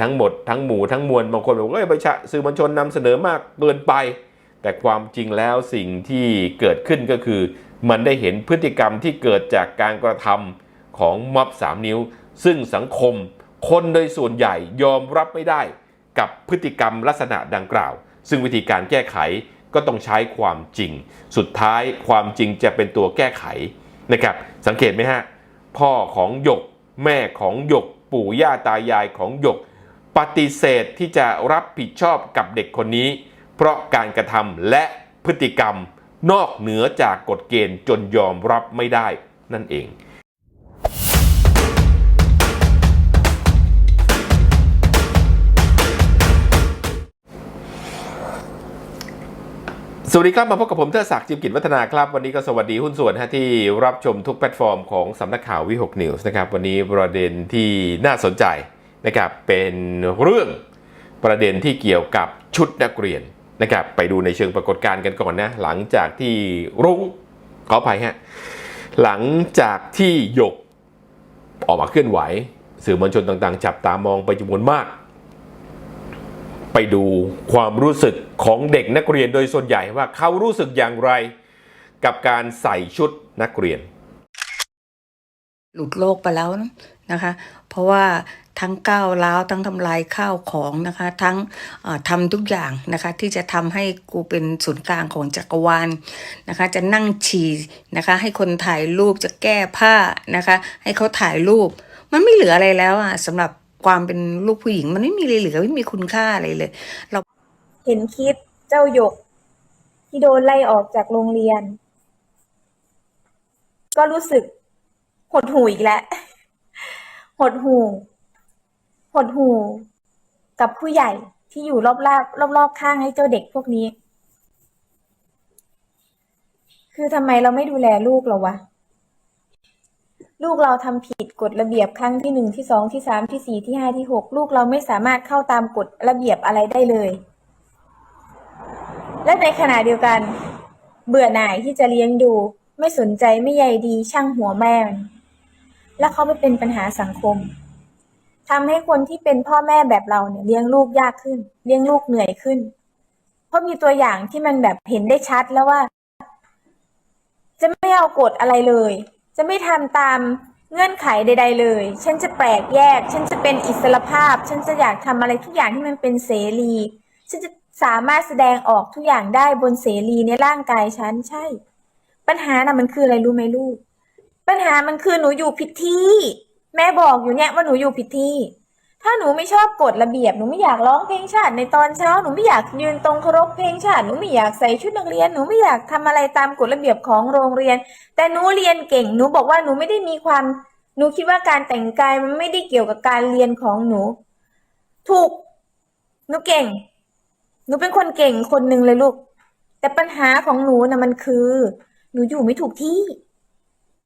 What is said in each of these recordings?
ทั้งหมดทั้งหมู่ทั้งมวลบางคนบอกว่าเอ้ประชาสื่อมวลชนนำเสนอมากเกินไป แต่ความจริงแล้วสิ่งที่เกิดขึ้นก็คือ มันได้เห็นพฤติกรรมที่เกิดจากการกระทำของม็อบสามนิ้ว ซึ่งสังคม คนโดยส่วนใหญ่ยอมรับไม่ได้ กับพฤติกรรมลักษณะดังกล่าว ซึ่งวิธีการแก้ไขก็ต้องใช้ความจริง สุดท้ายความจริงจะเป็นตัวแก้ไขนะครับ สังเกตไหมฮะ พ่อของหยก แม่ของหยก ปู่ย่าตายายของหยก ปฏิเสธที่จะรับผิดชอบกับเด็กคนนี้ เพราะการกระทำและพฤติกรรมนอกเหนือจากกฎเกณฑ์จนยอมรับไม่ได้นั่นเองสวัสดีครับ มาพบกับผมเทอศักดิ์จิมกิจวัฒนาครับ วันนี้ก็สวัสดีหุ้นส่วนฮะที่รับชมทุกแพลตฟอร์มของสำนักข่าววิหกนิวส์นะครับ วันนี้ประเด็นที่น่าสนใจ นะครับเป็นเรื่องประเด็นที่เกี่ยวกับชุดนักเรียนนะครับไปดูในเชิงปรากฏการณ์กันก่อนนะ หลังจากที่รุ้งขออภัยฮะหลังจากที่หยกออกมาเคลื่อนไหว สื่อมวลชนต่างๆ จับตามองไปจำนวนมาก ไปดูความรู้สึกของเด็กนักเรียนโดยส่วนใหญ่ว่าเขารู้สึกอย่างไรกับการใส่ชุดนักเรียน หลุดโลกไปแล้วนะคะ เพราะว่าทั้งก้าวร้าวทั้งทำลายข้าวของนะคะ ทั้งทำทุกอย่างนะคะ ที่จะทำให้กูเป็นศูนย์กลางของจักรวาลนะคะ จะนั่งฉี่นะคะ ให้คนถ่ายรูปจะแก้ผ้านะคะ ให้เขาถ่ายรูป มันไม่เหลืออะไรแล้วอะสำหรับความเป็นลูกผู้หญิง มันไม่มีอะไรเหลือไม่มีคุณค่าอะไรเลย เราเห็นคลิปเจ้าหยก ที่โดนไล่ออกจากโรงเรียน ก็รู้สึกหดหู่อีกแล้ว หดหูหดหูกับผู้ใหญ่ที่อยู่รอบๆรอบๆข้างให้เจ้าเด็กพวกนี้ คือทำไมเราไม่ดูแลลูกเราวะ ลูกเราทำผิดกฎระเบียบครั้งที่หนึ่งที่สองที่สามที่สี่ที่ห้าที่หกลูกเราไม่สามารถเข้าตามกฎระเบียบอะไรได้เลย และในขณะเดียวกัน เบื่อหน่ายที่จะเลี้ยงดู ไม่สนใจไม่ใยดีช่างหัวแม่ และเขาไปเป็นปัญหาสังคมทำให้คนที่เป็นพ่อแม่แบบเราเนี่ยเลี้ยงลูกยากขึ้น เลี้ยงลูกเหนื่อยขึ้น เพราะมีตัวอย่างที่มันแบบเห็นได้ชัดแล้วว่า จะไม่เอากฎอะไรเลย จะไม่ทำตามเงื่อนไขใด ๆ เลย ฉันจะแปลกแยก ฉันจะเป็นอิสระภาพ ฉันจะอยากทำอะไรทุกอย่างที่มันเป็นเสรี ฉันจะสามารถแสดงออกทุกอย่างได้บนเสรีในร่างกายฉันใช่ ปัญหาน่ะมันคืออะไรรู้ไหมลูก ปัญหามันคือหนูอยู่ผิดที่ แม่บอกอยู่เนี่ยว่าหนูอยู่ผิดที่ ถ้าหนูไม่ชอบกฎระเบียบหนูไม่อยากร้องเพลงชาติในตอนเช้าหนูไม่อยากยืนตรงเคารพเพลงชาติหนูไม่อยากใส่ชุดนักเรียนหนูไม่อยากทำอะไรตามกฎระเบียบของโรงเรียน แต่หนูเรียนเก่งหนูบอกว่าหนูไม่ได้มีความหนูคิดว่าการแต่งกายมันไม่ได้เกี่ยวกับการเรียนของหนู ถูก หนูเก่ง หนูเป็นคนเก่งคนหนึ่งเลยลูก แต่ปัญหาของหนูนะมันคือ หนูอยู่ไม่ถูกที่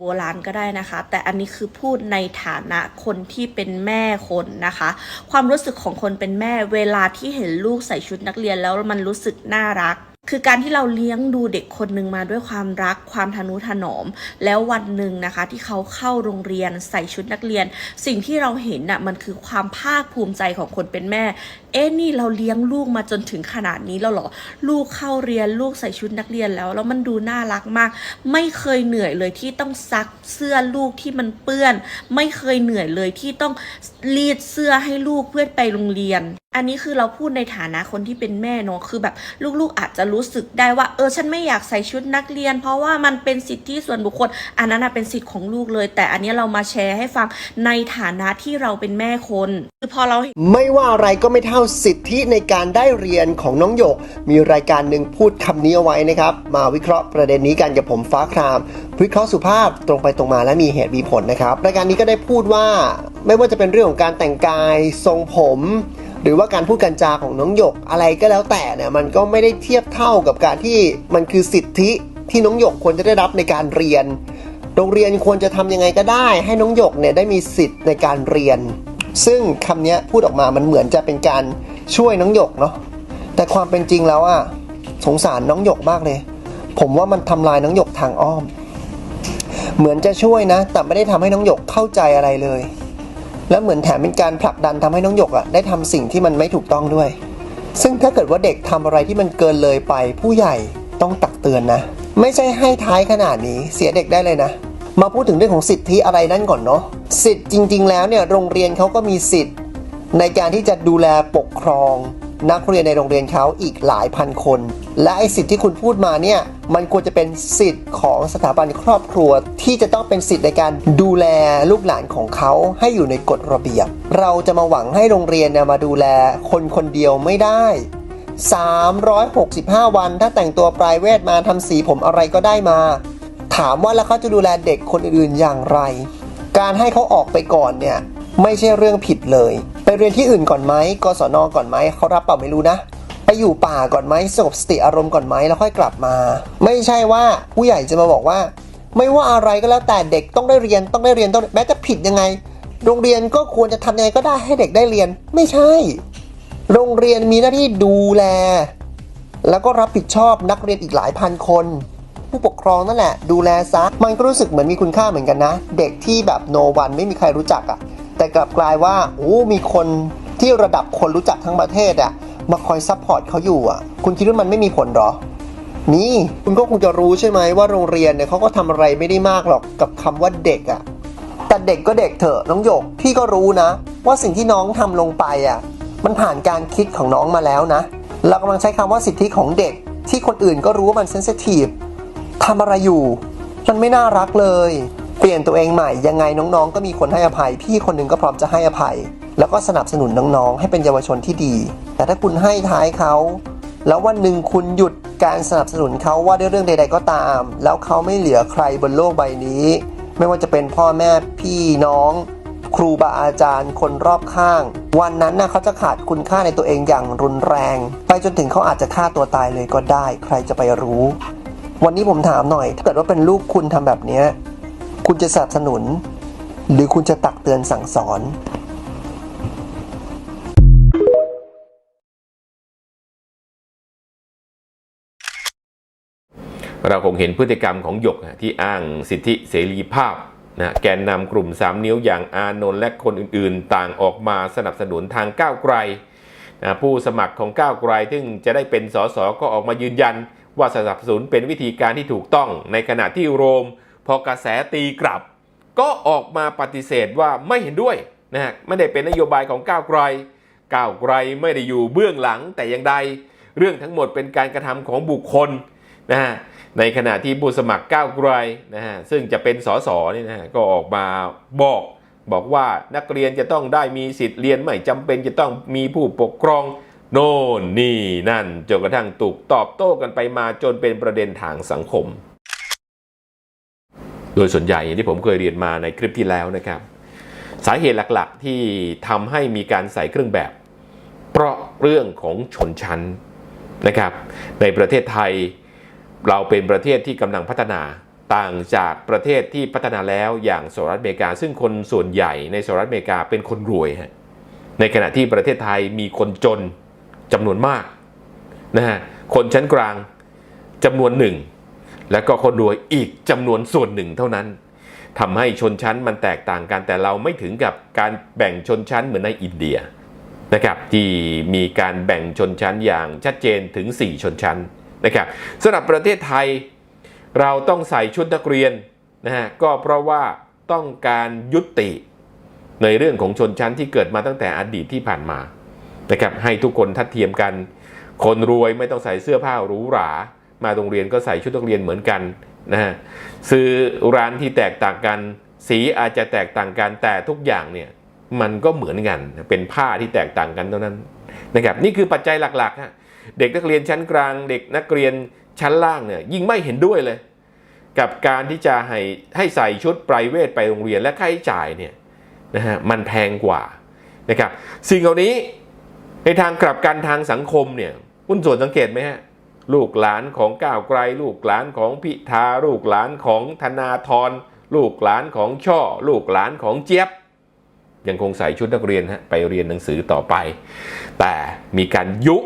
โบราณก็ได้นะคะ แต่อันนี้คือพูดในฐานะคนที่เป็นแม่คนนะคะ ความรู้สึกของคนเป็นแม่เวลาที่เห็นลูกใส่ชุดนักเรียนแล้วมันรู้สึกน่ารัก คือการที่เราเลี้ยงดูเด็กคนหนึ่งมาด้วยความรักความทนุถนอม แล้ววันหนึ่งนะคะ ที่เขาเข้าโรงเรียนใส่ชุดนักเรียน สิ่งที่เราเห็นน่ะมันคือความภาคภูมิใจของคนเป็นแม่ เอ๊ะนี่เราเลี้ยงลูกมาจนถึงขนาดนี้แล้วหรอ ลูกเข้าเรียนลูกใส่ชุดนักเรียนแล้ว แล้วมันดูน่ารักมาก ไม่เคยเหนื่อยเลยที่ต้องซักเสื้อลูกที่มันเปื้อน ไม่เคยเหนื่อยเลยที่ต้องรีดเสื้อให้ลูกเพื่อไปโรงเรียน อันนี้คือเราพูดในฐานะคนที่เป็นแม่เนอะคือแบบลูกๆอาจจะรู้สึกได้ว่า เออฉันไม่อยากใส่ชุดนักเรียน เพราะว่ามันเป็นสิทธิส่วนบุคคล อันนั้นเป็นสิทธิ์ของลูกเลย แต่อันนี้เรามาแชร์ให้ฟังในฐานะที่เราเป็นแม่คนคือพอเราไม่ว่าอะไรก็ไม่เท่าสิทธิในการได้เรียนของน้องหยก มีรายการหนึ่งพูดคำนี้เอาไว้นะครับ มาวิเคราะห์ประเด็นนี้กันกับผมฟ้าคราม วิเคราะห์สุภาพตรงไปตรงมาและมีเหตุมีผลนะครับรายการนี้ก็ได้พูดว่า ไม่ว่าจะเป็นเรื่องของการแต่งกายทรงผม หรือว่าการพูดกันจาของน้องหยกอะไรก็แล้วแต่เนี่ยมันก็ไม่ได้เทียบเท่ากับการที่มันคือสิทธิที่น้องหยกควรจะได้รับในการเรียน โรงเรียนควรจะทำยังไงก็ได้ ให้น้องหยกเนี่ยได้มีสิทธิ์ในการเรียน ซึ่งคำนี้พูดออกมามันเหมือนจะเป็นการช่วยน้องหยกเนาะแต่ความเป็นจริงแล้วอะสงสารน้องหยกมากเลย ผมว่ามันทำลายน้องหยกทางอ้อม เหมือนจะช่วยนะ แต่ไม่ได้ทำให้น้องหยกเข้าใจอะไรเลย และเหมือนแถมเป็นการผลักดันทำให้น้องหยกอะได้ทำสิ่งที่มันไม่ถูกต้องด้วย ซึ่งถ้าเกิดว่าเด็กทำอะไรที่มันเกินเลยไป ผู้ใหญ่ต้องตักเตือนนะ ไม่ใช่ให้ท้ายขนาดนี้เสียเด็กได้เลยนะ มาพูดถึงเรื่องของสิทธิอะไรนั่นก่อนเนาะสิทธิ์จริง ๆ แล้วเนี่ยโรงเรียนเขาก็มีสิทธิ์ ในการที่จะดูแลปกครอง นักเรียนในโรงเรียนเขาอีกหลายพันคน และไอสิทธิ์ที่คุณพูดมาเนี่ยมันควรจะเป็นสิทธิ์ของสถาบันครอบครัว ที่จะต้องเป็นสิทธิ์ในการดูแลลูกหลานของเขาให้อยู่ในกฎระเบียบ เราจะมาหวังให้โรงเรียนเนี่ยมาดูแลคนคนเดียวไม่ได้ 365 วันถ้าแต่งตัวปลายเวทมาทำสีผมอะไรก็ได้มา ถามว่าแล้วเขาจะดูแลเด็กคนอื่นๆอย่างไร การให้เขาออกไปก่อนเนี่ยไม่ใช่เรื่องผิดเลย ไปเรียนที่อื่นก่อนไหมกศนก่อนไหมเขารับเปล่าไม่รู้นะไปอยู่ป่าก่อนไหมสงบสติอารมณ์ก่อนไหมแล้วค่อยกลับมา ไม่ใช่ว่าผู้ใหญ่จะมาบอกว่า ไม่ว่าอะไรก็แล้วแต่เด็กต้องได้เรียนต้องได้เรียนต้องแม้จะผิดยังไง โรงเรียนก็ควรจะทำยังไงก็ได้ให้เด็กได้เรียน ไม่ใช่ โรงเรียนมีหน้าที่ดูแล แล้วก็รับผิดชอบนักเรียนอีกหลายพันคน ผู้ปกครองนั่นแหละ ดูแลซะมันก็รู้สึกเหมือนมีคุณค่าเหมือนกันนะ เด็กที่แบบโนวันไม่มีใครรู้จักอะ่ะ แต่กลับกลายว่าโอ้มีคนที่ระดับคนรู้จักทั้งประเทศอะ่ะมาคอยซัพพอร์ตเขาอยู่อะ่ะคุณคิดว่ามันไม่มีผลหรอนี่คุณก็คงจะรู้ใช่ไหมว่าโรงเรียนเนี่ยเขาก็ทำอะไรไม่ได้มากหรอกกับคำว่าเด็กอะแต่เด็กก็เด็กเถอะน้องหยกพี่ก็รู้นะ ว่าสิ่งที่น้องทำลงไปอะมันผ่านการคิดของน้องมาแล้วนะเรากำลังใช้คำว่าสิทธิของเด็ก ที่คนอื่นก็รู้ว่ามันเซนซิทีฟทำอะไรอยู่ มันไม่น่ารักเลย ปลี่ยนตัวเองใหม่ยังไงน้องๆ ก็มีคนให้อภัย พี่คนหนึ่งก็พร้อมจะให้อภัย แล้วก็สนับสนุนน้องๆ ให้เป็นเยาวชนที่ดี แต่ถ้าคุณให้ท้ายเขา แล้ววันหนึ่งคุณหยุดการสนับสนุนเขาว่าด้วยเรื่องใด ๆ ก็ตาม แล้วเขาไม่เหลือใครบนโลกใบนี้ ไม่ว่าจะเป็นพ่อแม่พี่น้อง ครูบาอาจารย์ คนรอบข้าง วันนั้นนะเขาจะขาดคุณค่าในตัวเองอย่างรุนแรง ไปจนถึงเขาอาจจะฆ่าตัวตายเลยก็ได้ ใครจะไปรู้ วันนี้ผมถามหน่อย ถ้าเกิดว่าเป็นลูกคุณทำแบบเนี้ย คุณจะสนับสนุน หรือคุณจะตักเตือนสั่งสอนเราคงเห็นพฤติกรรมของหยกที่อ้างสิทธิเสรีภาพนะแกนนำกลุ่ม 3 นิ้วอย่างอานนท์และคนอื่นๆ ต่างออกมาสนับสนุนทางก้าวไกลนะผู้สมัครของก้าวไกลซึ่งจะได้เป็นสสก็ออกมายืนยัน ว่าสนับสนุนเป็นวิธีการที่ถูกต้องในขณะที่โรม พอกระแสตีกลับ ก็ออกมาปฏิเสธว่าไม่เห็นด้วยนะฮะไม่ได้เป็นนโยบายของก้าวไกล ก้าวไกลไม่ได้อยู่เบื้องหลังแต่อย่างใด เรื่องทั้งหมดเป็นการกระทำของบุคคลนะฮะในขณะที่ผู้สมัครก้าวไกลนะฮะซึ่งจะเป็นสสนี่นะฮะก็ออกมาบอกบอกว่านักเรียนจะต้องได้มีสิทธิ์เรียนไม่จำเป็นจะต้องมีผู้ปกครองโน่นนี่นั่นจนกระทั่งถูกตอบโต้กันไปมาจนเป็นประเด็นทางสังคม โดยส่วนใหญ่อย่างที่ผมเคยเรียนมาในคลิปที่แล้วนะครับ สาเหตุหลักๆที่ทำให้มีการใส่เครื่องแบบ เพราะเรื่องของชนชั้นนะครับ ในประเทศไทยเราเป็นประเทศที่กำลังพัฒนาต่างจากประเทศที่พัฒนาแล้วอย่างสหรัฐอเมริกา ซึ่งคนส่วนใหญ่ในสหรัฐอเมริกาเป็นคนรวยฮะในขณะที่ประเทศไทยมีคนจนจำนวนมากนะฮะคนชั้นกลางจำนวนหนึ่ง และก็คนรวยอีกจำนวนส่วนหนึ่งเท่านั้นทำให้ชนชั้นมันแตกต่างกัน แต่เราไม่ถึงกับการแบ่งชนชั้นเหมือนในอินเดียนะครับที่มีการแบ่งชนชั้นอย่างชัดเจนถึง 4 ชนชั้นนะครับสำหรับประเทศไทยเราต้องใส่ชุดนักเรียนนะฮะก็เพราะว่าต้องการยุติในเรื่องของชนชั้นที่เกิดมาตั้งแต่อดีตที่ผ่านมานะครับให้ทุกคนทัดเทียมกัน คนรวยไม่ต้องใส่เสื้อผ้าหรูหรา มาโรงเรียนก็ใส่ชุดนักเรียนเหมือนกันนะฮะซื้อร้านที่แตกต่างกัน สีอาจจะแตกต่างกันแต่ทุกอย่างเนี่ยมันก็เหมือนกันเป็นผ้าที่แตกต่างกันเท่านั้นนะครับนี่คือปัจจัยหลักๆฮะเด็กนักเรียนชั้นกลาง เด็กนักเรียนชั้นล่างเนี่ยยิ่งไม่เห็นด้วยเลย กับการที่จะให้ให้ใส่ชุดไพรเวทไปโรงเรียนและค่าใช้จ่ายเนี่ยนะฮะมันแพงกว่านะครับสิ่งเหล่านี้ในทางกลับกันทางสังคมเนี่ยคุณส่วนสังเกตไหมฮะ ลูกหลานของก้าวไกล ลูกหลานของพิธา ลูกหลานของธนาธรลูกหลานของช่อ ลูกหลานของเจี๊ยบ ยังคงใส่ชุดนักเรียนฮะไปเรียนหนังสือต่อไป แต่มีการยุ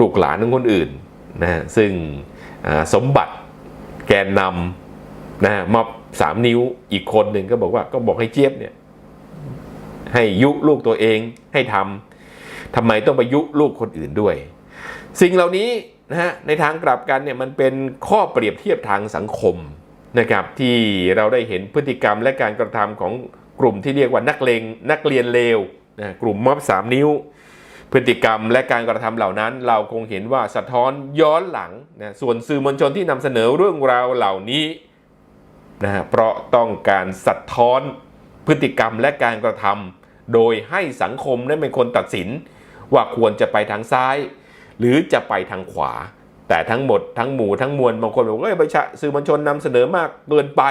ลูกหลานของคนอื่นนะฮะซึ่งสมบัติแกนนำนะฮะมอบสามนิ้วอีกคนหนึ่งก็บอกว่าก็บอกให้เจี๊ยบเนี่ยให้ยุลูกตัวเองให้ทำทำไมต้องไปยุลูกคนอื่นด้วย สิ่งเหล่านี้นะฮะในทางกลับกันเนี่ยมันเป็นข้อเปรียบเทียบทางสังคมนะครับที่เราได้เห็นพฤติกรรมและการกระทำของกลุ่มที่เรียกว่านักเลงนักเรียนเลวนะกลุ่มม็อบสามนิ้ว พฤติกรรมและการกระทำเหล่านั้น เราคงเห็นว่าสะท้อนย้อนหลังนะส่วนสื่อมวลชนที่นำเสนอเรื่องราวเหล่านี้นะฮะเพราะต้องการสะท้อนพฤติกรรมและการกระทำโดยให้สังคมนั้นเป็นคนตัดสินว่าควรจะไปทางซ้าย หรือจะไปทางขวา แต่ทั้งหมดทั้งหมู่ทั้งมวลบางคนบอกว่าเอ้ประชาสื่อมวลชนนำเสนอมากเกินไป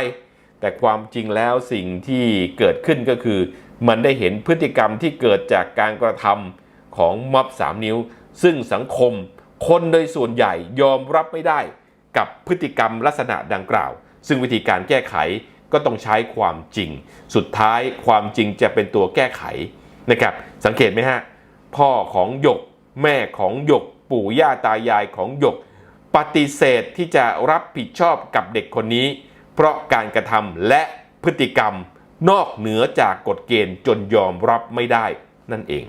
แต่ความจริงแล้วสิ่งที่เกิดขึ้นก็คือ มันได้เห็นพฤติกรรมที่เกิดจากการกระทำของม็อบสามนิ้ว ซึ่งสังคมคนโดยส่วนใหญ่ยอมรับไม่ได้กับพฤติกรรมลักษณะดังกล่าว ซึ่งวิธีการแก้ไขก็ต้องใช้ความจริง สุดท้ายความจริงจะเป็นตัวแก้ไขนะครับ สังเกตไหมฮะ พ่อของหยก แม่ของหยกปู่ย่าตายายของหยก ปฏิเสธที่จะรับผิดชอบกับเด็กคนนี้ เพราะการกระทำและพฤติกรรมนอกเหนือจากกฎเกณฑ์จนยอมรับไม่ได้นั่นเอง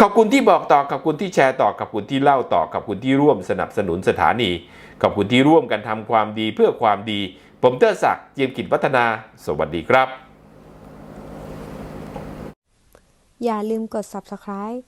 ขอบคุณที่บอกต่อขอบคุณที่แชร์ต่อขอบคุณที่เล่าต่อขอบคุณที่ร่วมสนับสนุนสถานี ขอบคุณที่ร่วมกันทำความดีเพื่อความดี ผมเตอร์ศักดิ์เจียมกิจวัฒนา สวัสดีครับ อย่าลืมกด subscribe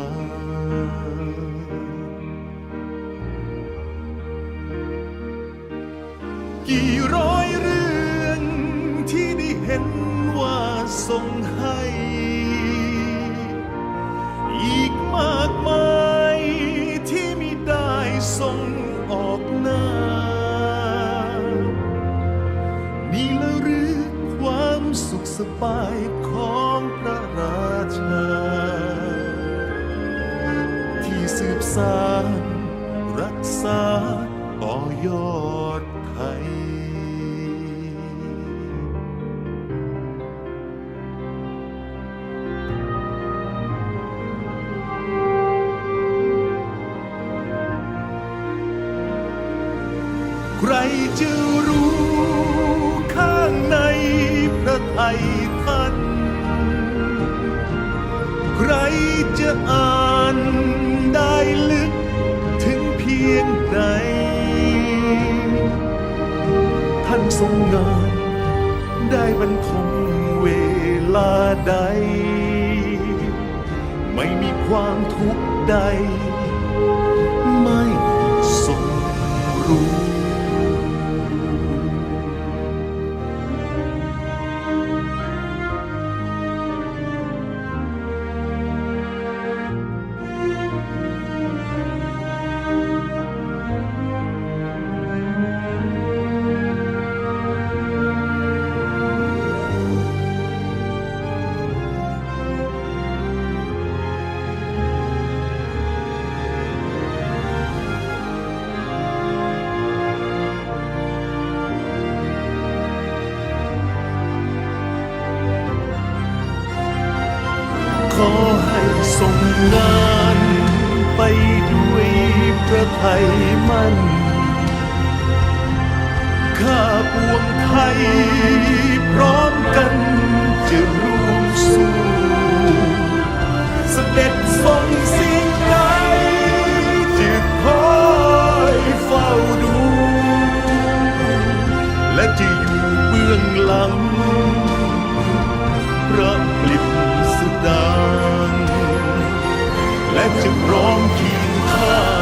กี่ร้อยเรื่องที่ได้เห็นว่าทรงให้ อีกมากมายที่มิได้ทรงออกหน้า นี่ละหรือความสุขสบายของพระราชา ที่สืบสานรักษา ยอดไทย ได้บรรทมเวลาใด ไม่มีความทุกข์ใด ไม่ทรงรู้ นข้าปวงไทย พร้อมกันจะร่วมสู้สเด็จทรงสิ่งใดจะคอยเฝ้าดู และจะอยู่เบื้องหลังพระกลิตสดางและจะพร้อมเคียงข้าง